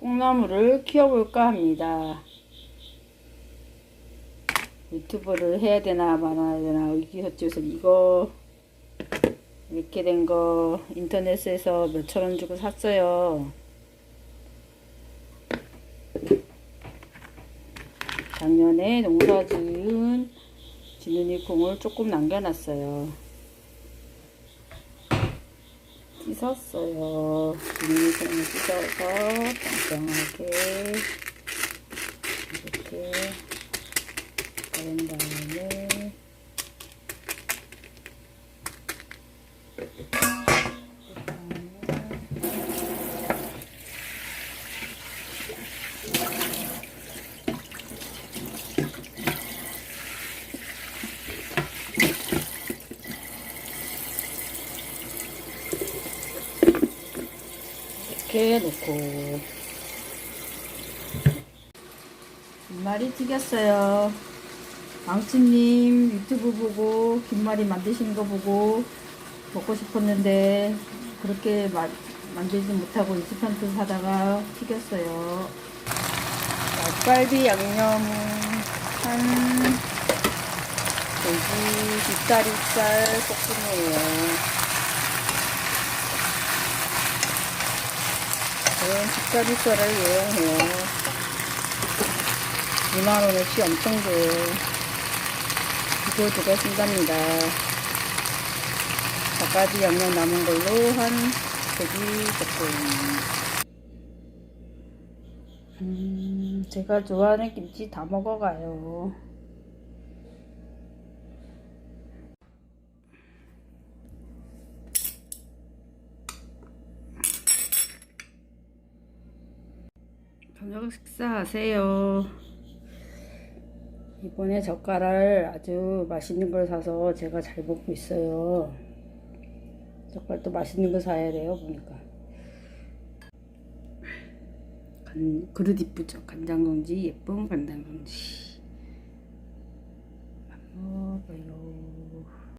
콩나물을 키워볼까 합니다. 유튜브를 해야 되나 말아야 되나 의기소침해서 이거 이렇게 된 거 인터넷에서 몇천 원 주고 샀어요. 작년에 농사 지은 지느니 콩을 조금 남겨놨어요. 씻었어요. 콩을 씻어서 평평하게 이렇게 꺼낸 다음에 이렇게 놓고 김말이 튀겼어요. 망치님 유튜브 보고 김말이 만드시는 거 보고 먹고 싶었는데 그렇게 마, 만들지 못하고 인스턴트 사다가 튀겼어요. 닭갈비 양념은 한 돼지 뒷다리살 볶음이에요. 저는 뒷다리살을 이용해요. 2만원어치 엄청 줘요. 이거 두개 쓴답니다. 닭갈비 양념 남은 걸로 한 돼지 볶음. 음, 제가 좋아하는 김치 다 먹어가요. 저녁 식사하세요. 이번에 젓갈을 아주 맛있는 걸 사서 제가 잘 먹고 있어요. 젓갈도 맛있는 거 사야 돼요, 보니까. 간, 그릇 이쁘죠? 간장공지, 예쁜 간장공지.